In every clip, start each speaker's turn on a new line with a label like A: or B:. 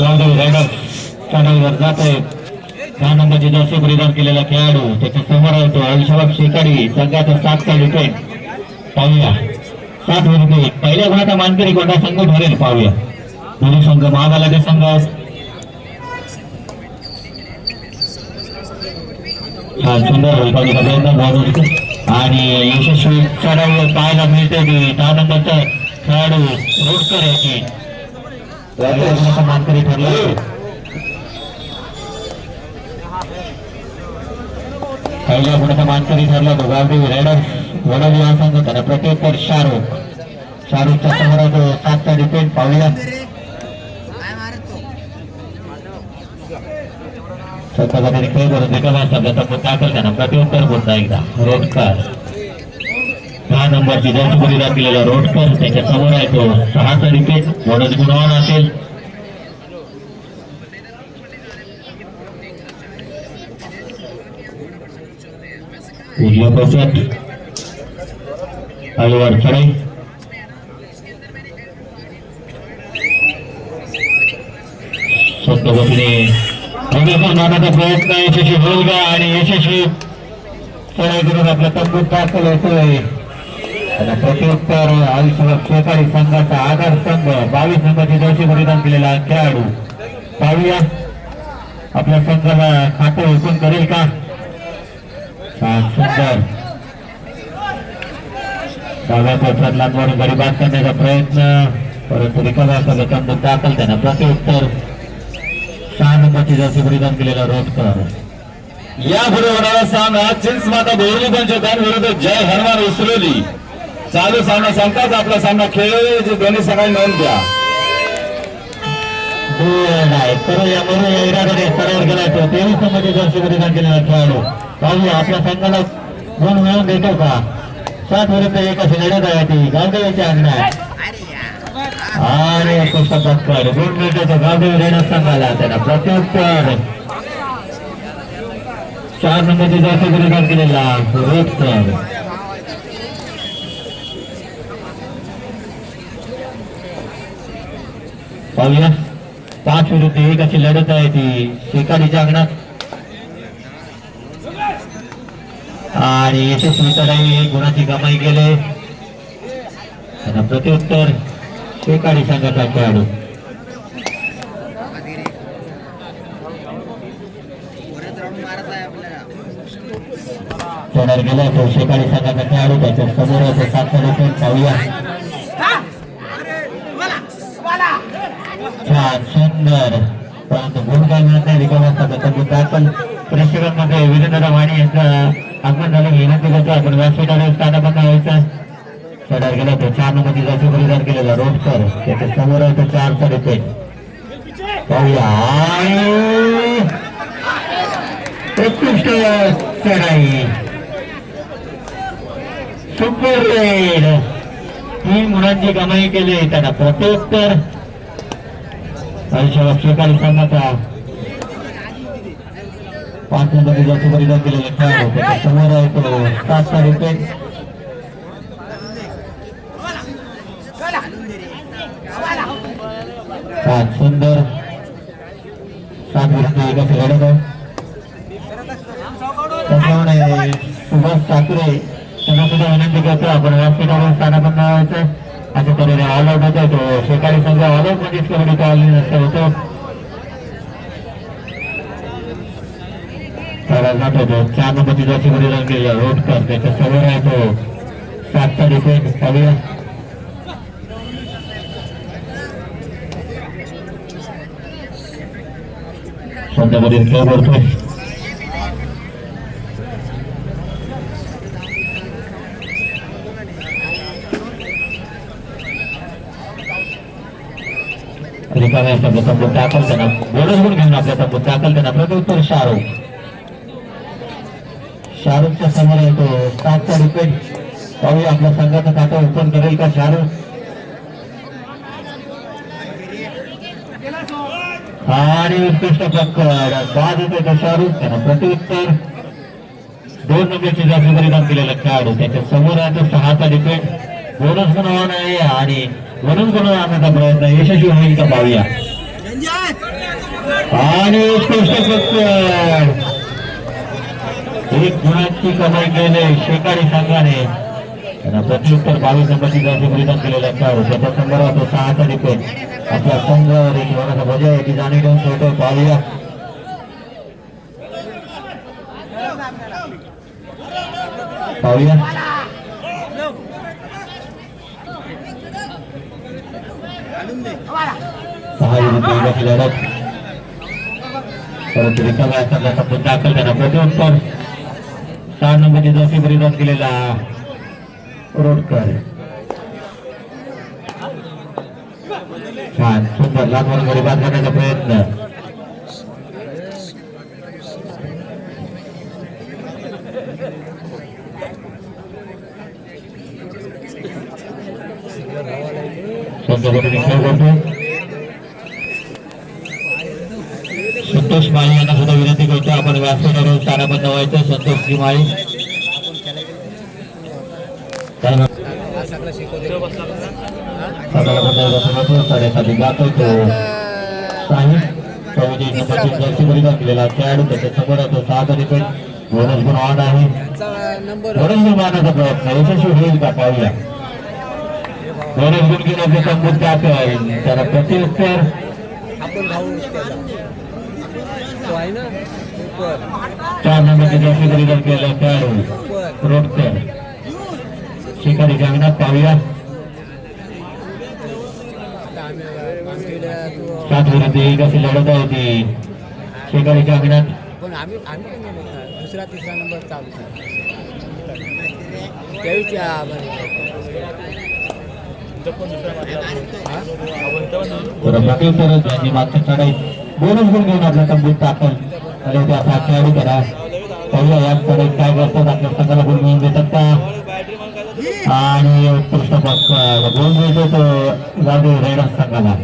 A: Gavdevi rider चॅनलवर जातोय दहा नंबरची जर्सी परिधान केलेला खेळाडू त्याच्यासमोर येतो तो आयुष्यबाब शेकाडी संघाचा सातचा विकेट पाहूया. सात विरुद्ध पहिल्या गुणाचा मानकरी कोणता? संघ ठरेल. पाहूया. दोन्ही संघ महाबालाचे संघ. सुंदर प्रयत्न आणि यशस्वी चढाव पाहायला मिळते. की दहा खेळाडू रोडकर याची मानकरी ठरला. पहिल्या गुणाचा मानकरी ठरला. तो गावदेवी रायडर वडोली हा संघ त्याला प्रत्युत्तर शाहरुख. शाहरुखच्या समोर तो सातचा डिपेंड पाहूया. स्वतःचा खेळ करून रिकामा शब्दाचा मुद्दा दाखल त्यांना प्रत्युत्तर पुन्हा एकदा. रोडकर दहा नंबरची जर्सी दाखवलेला रोड रोडकर त्याच्यासमोर आहे तो. सहाचा विकेट वडोद गुणवान असेल. उजव्या पक्षात अलिवार चढाई स्वतः गतीने मारण्याचा प्रयत्न यशस्वी होईल का? आणि यशस्वी चढाई करून आपल्या तंबूत दाखल होतोय. प्रत्युत्तर आयुष्यभर शेतकरी संघाचा आधारस्तंभ बावीस नंबरची जर्सी परिधान केलेला खेळाडू. पाहूया. आपल्या संघाला खातं ओपन करेल का? सुंदर. डाव्या पक्षात लांबवरून गडी बाद करण्याचा प्रयत्न. परंतु रिकामा सगळ्याचा दाखल त्यांना प्रत्युत्तर. सहा नंबरची जर्सी परिधान केलेला रोडकर
B: यापुढे होणारा सामना चिंच माता बोरली पंचोकान विरुद्ध जय हनुमान उसरोली. चालू सामना संपताच आपला सामना. खेळ दोन्ही संघांनी नोंद घ्या
A: नाही. तर या मरू या गेला तो. तेवीस परिधान केलेला खेळाडू? पाहूया आपल्या संघाला गुण मिळवून देतो का? सात विरुद्ध एक अशी लढत आहे ती. गावदेवीच्या अंगणात आणि पुस्तकात गुण मिळतो तो गावदेवी संघाला त्याला प्रत्युत्तर. चार नंबरची जास्त परिधान केलेला रोडकर पाहूया पाच विरुद्ध एक अशी लढत आहे ती. शेकारीच्या अंगणात आणि यशस्वी चढाई गुणाची कमाई केले. त्यांना प्रत्युत्तर शेकाडी संघाचा खेळाडू. चढाई गेला तो शेकाडी संघाचा खेळाडू. त्याच्यासमोर आहे तो पाहूया छान सुंदर परंतु गुण काय मिळत नाही रिकामा सभेचा मुद्दा दाखल प्रेक्षकांमध्ये वीरेंद्र वाणी यांचं आगमन झालं. विनंती करतो आपण व्यासपीठावर स्थानापन व्हायचं. चढार गेला तो चार नंबरची जास्त परिधान केलेला रोडकर त्याच्यासमोर आहे तो चारचा रिपेट पाहूया. उत्कृष्ट चढाई सुपर रेड. तीन गुणांची कमाई केली त्यांना प्रत्युत्तर आयुष्याला स्वीकार संघाचा पाच नंबर जास्त परिधान केलेले खेळाडू होते? समोर आहे तो सातचा रिपेट सात सुंदर. सात विरुद्ध एक असे आहे. त्याप्रमाणे सुभाष ठाकरे त्यांना सुद्धा विनंती करतो आपण व्यासपीठावर स्थानापन्न व्हायचं. अशा तऱ्हेने ऑलआउट होतो तो शेकारी संघ ऑलआउट मध्येच कबड्डी आली नसतं होतो. त्याला जातो तो. चार नंबरची जशी परिधान केलेला रोडकर त्याच्यासमोर आहे तो. सातचा डिफेंस पाहूया. संध्यामध्ये खेळ करतोय रिकाम्या शब्द तंबूत दाखल त्यांना बोनस गुण घेऊन आपल्याचा तंबूत दाखल त्यांना प्रत्युत्तर शाहरुख शाहरुखच्या समोर येतो सातचा रिपेट पाहू आपल्या संघाचं खातं ओपन करेल का शाहरुख आणि उत्कृष्ट पक्कड बाद होते तो शाहरुख त्यांना प्रत्युत्तर दोन नंबरची जास्त परिधान केलेला खेळाडू त्याच्यासमोर आहे तो सहाचा डिपेंड बोनस पण आहे आणि म्हणून पण आणण्याचा प्रयत्न? यशस्वी होईल का पाहूया? आणि एक गुणांची कमाई केले शेकाडी संघाने. त्यांना प्रत्युत्तर बावीस नंबरची जाती परिधान केलेला खेळाडू त्याच्या संदर्भात तो सहाचा डिपेंड आपला संघ एक जीवनाचा मजा याची जाणीव ठेवून ठेवतो पाहूया. पाहूया. सहा विरुद्ध लढत परंतु रिकाम्या असताना संपून दाखल त्यांना प्रत्युत्तर सहा नंबरची जशी परिधान केलेला रोडकर. छान. सुंदर लागवडमध्ये बाद करण्याचा प्रयत्न सुंदर पद्धतीने खेळ करतो संतोष माळी यांना सुद्धा विनंती करतो. आपण व्यासपीठावर स्थानाबद्ध व्हायचं संतोषजी माळी. साडेसाती जातो तो साहिब चौधरी नंबरची जर्सी परिधान केलेला खेळाडू त्याच्यासमोर तो सहा तरीकडे बोनस गुण ऑन आहे.
C: नंबर
A: बोनस गुण मारण्याचा प्रयत्न. यशस्वी होईल का पाहूया. बोनस गुण घेण्याचे संबोध त्यात आहे त्याला प्रत्युत्तर
C: आपण भाऊ त्याचा तो आहे ना उपर
A: चार नंबरची जर्सी परिधान केलेला खेळाडू
C: उपर
A: रोडकर शिकारी जंगणात पाहूया
C: आता आम्ही आमच्या तो
A: सात विरुद्ध एक अशी लढत आहे ती शिकारी जंगणात
C: पण आम्ही आम्ही पण नाही बघणार. दुसरा तिसरा नंबर चालू त्यावेळी
A: बरं मागच्या गुण घेऊन आपल्या तंबूत दाखल आणि खेळाडू करा पहिल्या या चढाईत काय करतात आपल्या संघाला गुण मिळून देतात का आणि उत्कृष्ट गुण मिळतो तो संघाला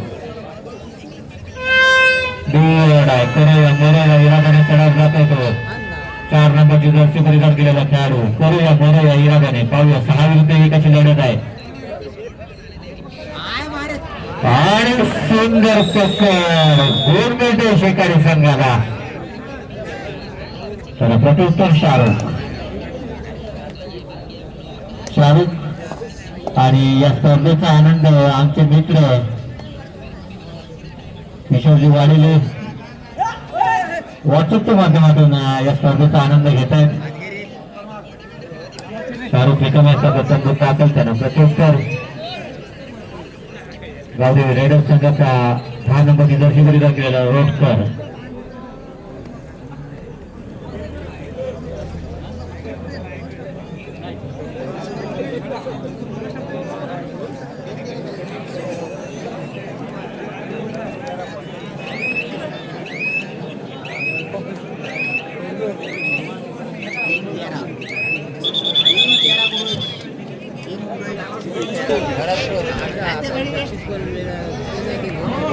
A: इरादाने चढाव जात आहे तो चार नंबरची जर्सी परिधान केलेला खेळाडू. करूया मोरेया इरादाने. पाहूया सहा विरुद्ध एकाची लढत आहे. आणि सुंदर पकड दोन मिळते शेकारी संघाला. तर प्रत्युत्तर शाहरुख. शाहरुख आणि या स्पर्धेचा आनंद आमचे मित्र किशोरजी वाढीले व्हॉट्सअपच्या माध्यमातून या स्पर्धेचा आनंद घेत आहेत. शाहरुख रिकाम्या असतात दाखल त्यानं प्रत्युत्तर गावदेवी रेडर संघाचा दहा नंबर जर्सी परिधान केलेला रोडकर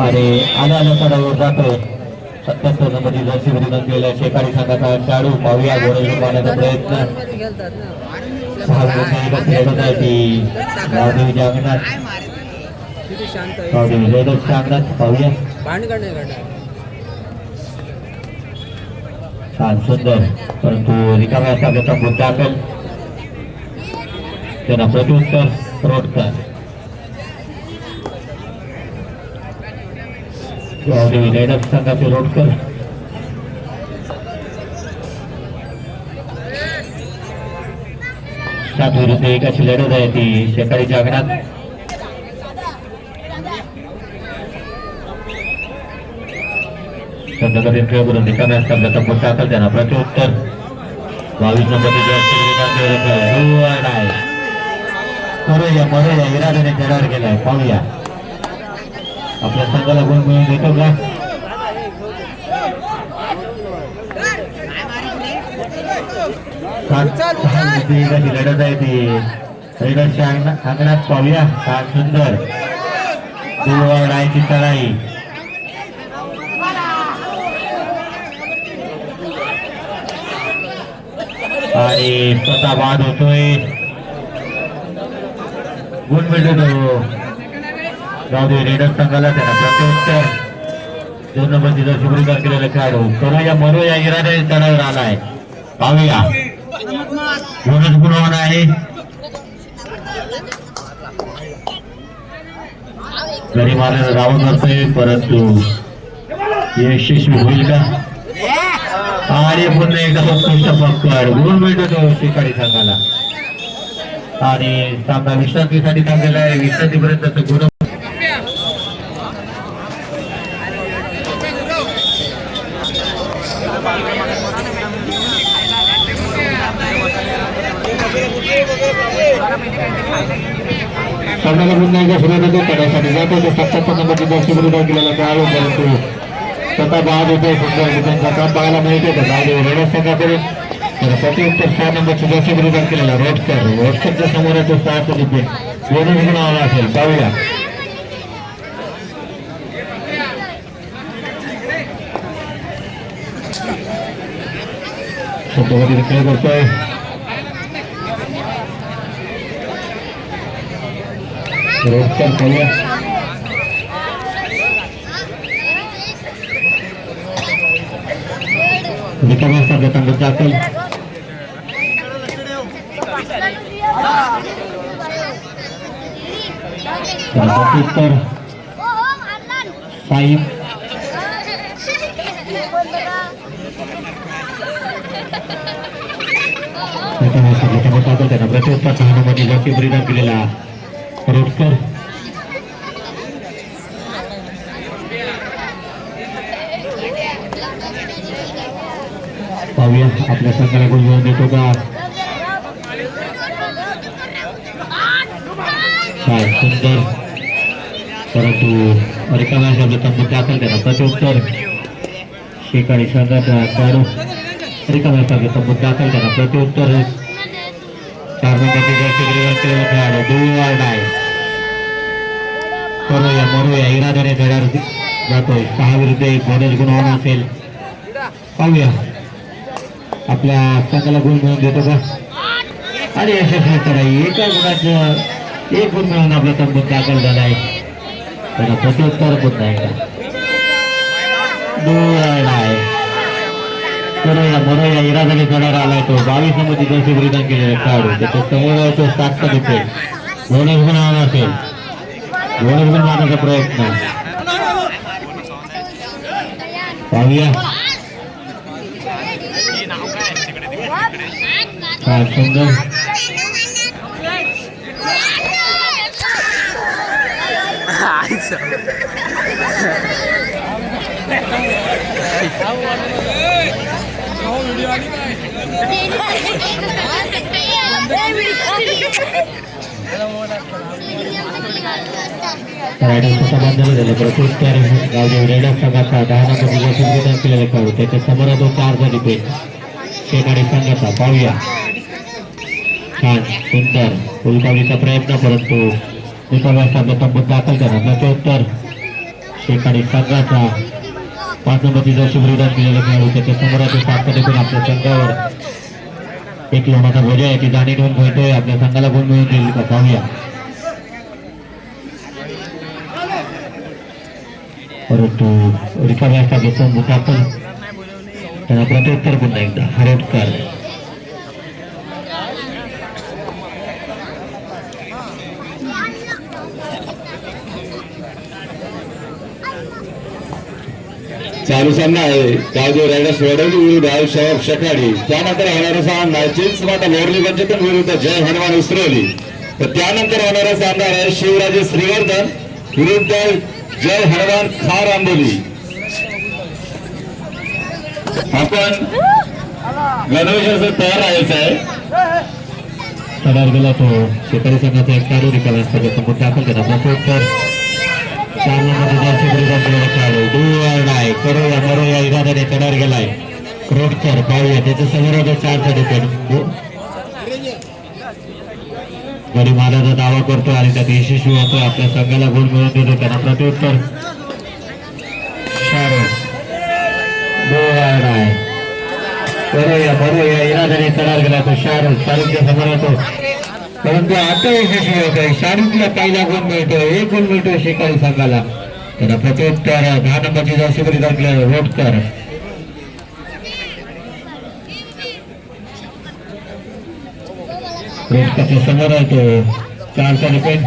A: आणि आल्या आल्या चढावर जातोय सत्याहत्तर नंबरची जर्सी परिधान केलेला शेकारी संघाचा खेळाडू पाहूया गोळे पाहण्याचा प्रयत्न. ती. गावदेवी पाहूया
C: घडणार
A: छान सुंदर. परंतु रिकाम्या त्याचा मुद्दा दाखल त्यांना प्रत्युत्तर रोडकर. गावदेवी रेडर्स संघाचे रोडकर. सात विरुद्ध एक अशी लढत आहे ती शेकाळीच्या अंगणात संदर्भातील खेळ करून रिकाम्या असतात त्याचा मुद्दा दाखल त्यांना प्रत्युत्तर बावीस नंबरची जर्सी आहे करूया मरूया इराद्याने चढावर गेलाय पाहूया आपल्या संघाला गुण मिळून देतो का सात- सहा विरुद्ध एक अशी लढत आहे ती. रेडरच्या अंगणात पाहूया. काय सुंदर. दुर्वाडायची चढाई आणि स्वतः बाद होतोय. गुण मिळतो. तो जाऊ दे रेडर संघाला त्याला प्रत्युत्तर दोन नंबरची जर शिबरीकर केलेला खेळाडू. करूया मरूया मरो या इरादे चढावर आलाय. पाहूया. बोनस गुणवान आहे? गरीब मारण्याचा धावून करतोय परंतु यशस्वी होईल का? आणि पुन्हा एकदा उत्कृष्ट पकड गुण मिळतो शिकारी संघाला. आणि सामना विश्रांतीसाठी थांबलेला आहे विश्रांतीपर्यंत गुण सामन्याला पुन्हा एकदा सुरुवात होतो करण्यासाठी जातो तो सत्तावन्न नंबरची बॉक्स विरोधात गेलेला खेळाडू परंतु स्वतः बाद होते सुंदर त्यांचा काम बघायला मिळते तर गाडी रेडर संघाकडे तर प्रत्युत्तर सहा नंबरची बॉक्स विरोधात केलेला रोडकर रोडकरच्या समोर तो सहाचा डिपेंड दोन्ही गुण आला असेल पाहूया छत्रपती खेळ करतोय रोडकर पाहूया रिकाम्या संघटना दाखल प्रत्युत्तर साईब रिकाम्या संघटना दाखल त्यांना प्रत्युत्तर सहा नंबरची जास्ती परिधान केलेला रोडकर. पाहूया आपल्या संघाला गुण मिळवून देतो का? काय सुंदर. परंतु रिकाम्या शब्द तंबू असेल त्याला? प्रत्युत्तर. ठिकाणी संघाचा खेळाडू रिकाम्या शब्द तंबू असेल त्याला? प्रत्युत्तर. चार मिनिटांची जास्त विरोधात केलेला खेळाडू दुवार डाय करूया मरूया इराद्याने घड्यावर जातोय. सहा विरुद्ध एक बोनस गुण होणार असेल. पाहूया. आपल्या संघाला गुण मिळून देतो का? अरे यशस्वी चढाई एका गुणाचं एक गुण मिळून आपला तंबूत दाखल झाला आहे त्याला प्रत्युत्तर पुन्हा नाही का करूया मरूया इराद्याने चढायला आलाय तो. बावीस नंबरची जशी विधान केलेला खेळाडू. त्याच्यासमोर आहे तो सातचा डिफेंड बोनस गुण आला असेल. बोनस गुण मारण्याचा प्रयत्न पाहूया काय सुंदर रायडर स्वतः बांधलेलं झालं प्रत्युत्तर गावदेव रेडर संघाचा दहा नंबर दिवशी विधान केलेला खेळाडू. त्याच्यासमोर आहे तो चारचा डिपेंड संघाचा पाहूया. छान सुंदर. फुलकावीचा प्रयत्न परंतु निकालाचा तंबूत दाखल करा उत्तर शेकाडी संघाचा. पाच नंबरची जशी विरोधात केलेला खेळाडू. त्याच्यासमोर आहे तो आपल्या संघावर एक लोणाचा भोजा आहे. ती जाणीव घेऊन मिळतोय आपल्या संघाला गुण मिळून देईल. का पाहूया. परंतु रिकाम्या असता घेतो मुखातून त्याला प्रत्युत्तर पुन्हा एकदा. हरटकर
B: चालू सामना आहे. काजू रायडर्स वडवली विरुद्ध आयुष्यावर शकाडी त्यानंतर होणारा सामना चिंच माता लोरली पंचकन विरुद्ध जय हनुमान उसरवली तर त्यानंतर होणारा सामना आहे शिवराजे श्रीवर्धन विरुद्ध जय हनुमान खार आंबोली. आपण गणवेशाचं तयार व्हायचं आहे.
A: तडार गेला तो शेतकरी संघाचा एक कार्य निकाल असतो घेतो दाखल केला प्रत्युत्तर चार नंबरचा जर्सी खेळाडू डोळ आहे करो या गेलाय. क्रोडकर पाहूया त्याच्यासमोर चार चारचा गडी मालाचा दावा करतो आणि त्यात यशस्वी होतो आपल्या संघाला गुण मिळवून देतो त्यांना प्रत्युत्तर. शारोन डोळ आहे बरोया बरोया इरादाने तडार गेला तो शाहरुख शाहरुखच्या समोर होतो. परंतु आता यशस्वी होत शाहरुखला पहिला गुण मिळतो एक गुण मिळतो शेकारी संघाला. त्याला प्रत्युत्तर. दहा नंबरची जर्सी बरी दाखले वोटकर वोटकरच्या समोर आहे तो. चारचा डिपेंड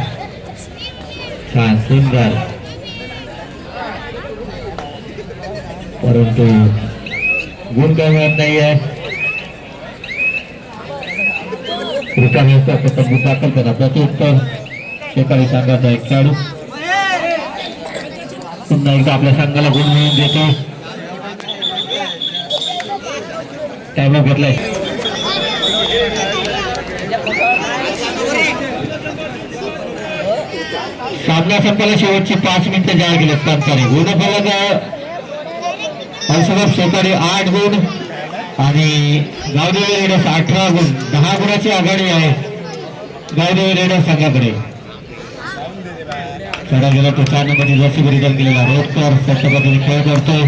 A: छान सुंदर. परंतु गुण काय मिळत नाही आहे रिकामी असतात तर तंबू दाखल करा प्रत्युत्तर शेकारी संघाचा एक खेळाडू. पुन्हा एकदा आपल्या संघाला गुण मिळून देतो. टाइम घेतलाय. सामना संपायला शेवटची पाच मिनिटं जाहीर केली पंचाने गुणफलक हर्षवर्ष शेकारी आठ गुण आणि गावदेवी रेडर्स अठरा गुण. दहा गुणाची आघाडी आहे गावदेवी रेडर्स संघाकडे. चढा गेला तो चार नंबरची जर्सी परिधान केलेला रोजकर सशा पद्धतीने खेळ करतोय.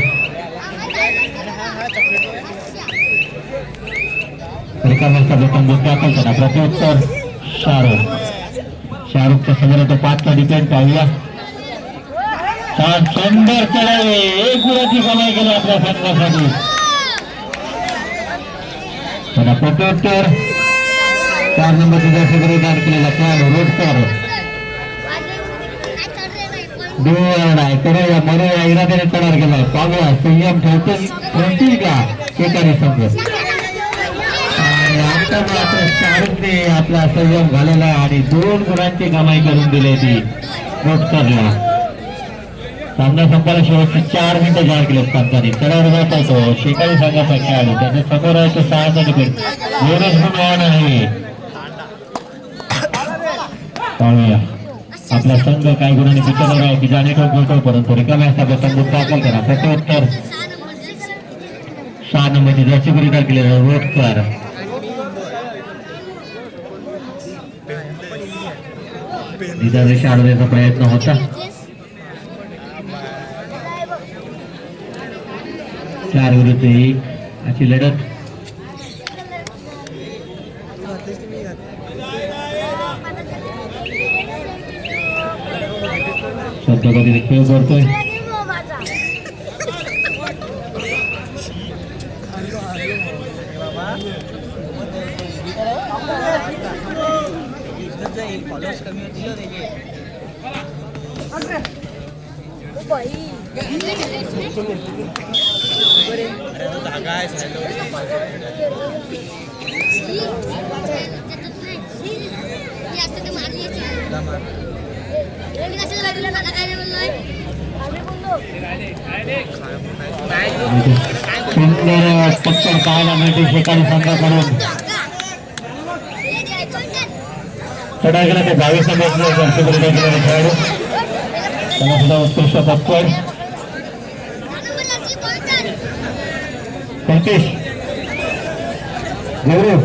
A: रिकाम्याचा प्रथम बुद्ध दाखल करा. प्रत्युत्तर शाहरुख शाहरुखच्या समोर तो पाचचा डिफेंड पाहूया. शंभर चढावे एक गुणाची कमाई केली आपल्या संघासाठी. त्याला प्रत्युत्तर चार नंबरचे जर्सी परिधान केलेला खेळाडू रोडकर देवळ आहे करूया मरूया इराद्याने तडार केलाय पाहूया संयम ठेवतील ठेवतील का? शेकारी संघ. आणि आता भारतने आपला संयम घालेला आणि दोन गुणांची कमाई करून दिली ती रोटकरला सामना संपायला शेवटचे चार मिनिटं जाहीर केले पंचांनी चढावर जात आहे तो शेकारी संघाचा खेळाडू त्याच्यासमोर आहे तो सहाचा डिपेंड दोनच गुणवान आहे. पाहूया. आपला संघ काय गुणांनी पिचवणार आहे की जाणे ठोक बोलतो परंतु रिकाम्या असता प्रथम दाखल करा. प्रत्युत्तर सहा म्हणजे नंबरची जर्सी गुरीदार केलेला रोडकर निदादेश आणण्याचा प्रयत्न होता। चार विरुद्ध एक अशी लढत सध्या कधी खेळ करतोय
C: फॉलोअर्स कमी होतील हो त्याचे अरे तो जागा आहे सायलो
A: सुंदर टक्कर पाहायला मिळते शेकारी संघाकडून चढा गेला ते बावीस नंबर जर्सी परिधान केलेला खेळाडू त्याला सुद्धा उत्कृष्ट पत्कर पंचवीस गौरव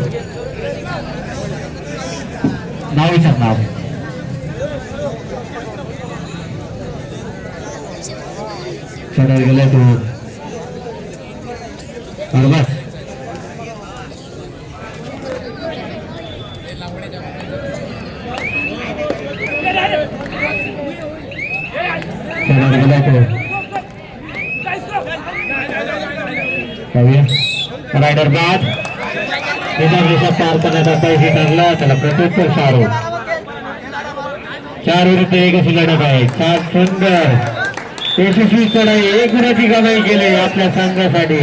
A: नाव विचार नाव चढा गेला तो बरोबर चढा गेला तो पाहूया रायडर बाद निदान दिशा पार करण्याचा पैसे ठरला त्याला प्रत्युत्तर शाहरुख चार विरुद्ध एक अशी लढत आहे? चार सुंदर. यशस्वी चढाई एक गुणाची कमाई केली आपल्या संघासाठी.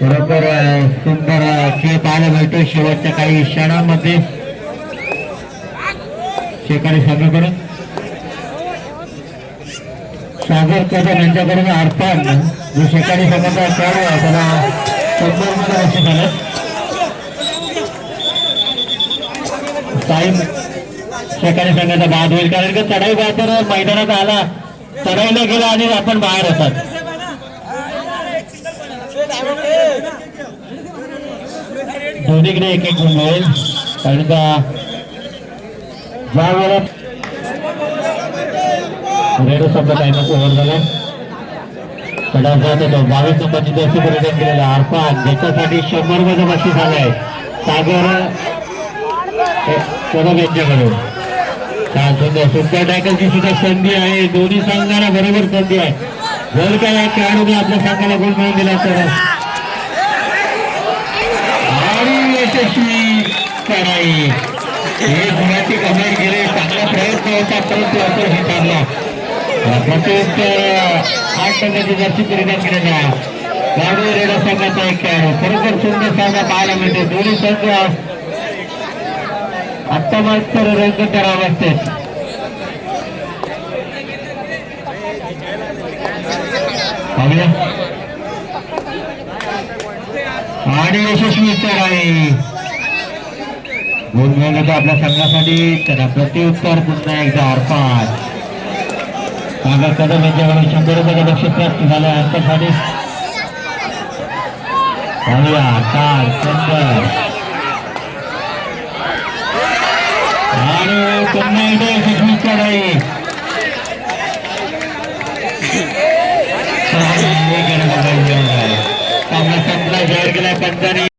A: बरोबर सुंदर खेळ पाहायला मिळतो शेवटच्या काही क्षणामध्ये. शेकारी संघाकडून सागर कदम यांच्याकडून अर्पण. जो शेकारी संघाचा खेळाडू आहे त्याला शंभरमध्ये वर्ष झालं. टाईम शेकारी संघाचा बाद होईल. कारण की चढाई तर मैदानात आला चढाईला गेला आणि आपण बाहेर होतात दोन्हीकडे एक एक गुण मिळेल. कारण का ज्या वेळेला रेडो संघ टाइमच ओव्हर झाला. चढाव जात बावीस नंबरची जर्सी परिधान केलेला अर्थात ज्याच्यासाठी शंभरमध्ये बक्षीस आलाय सागर कदम यांच्याकडून छान सुंदर सुपर टॅकलची सुद्धा संधी आहे. दोन्ही संघाला बरोबर संधी आहे. जर का या खेळाडूने आपल्या संघाला गोल मिळून दिला तर? आणि यशस्वी कराई. हे गुणाची कमेंट गेले चांगला प्रयत्न होता परंतु असं हे ठरला प्रत्येक आठ टक्क्याची जर्सी परिणाम केलेला. गाडी रेडा संघाचा एक खेळाडू. खरोखर सुंदर सामना पाहायला मिळते दोन्ही संघ आत्ता मात्र रंग करावा असते आणि यशस्वी उत्तर आहे. गुण मिळवलं तर आपल्या संघासाठी त्यांना प्रत्युत्तर पुन्हा एकदा अर्पण काका कदम यांच्याकडे शंभर रुपये बक्षीस प्राप्त झालं अंकासाठी पाहूया काल सुंदर आणि पुन्हा एकदा यशस्वी चढाई जाहीर केला पंचाने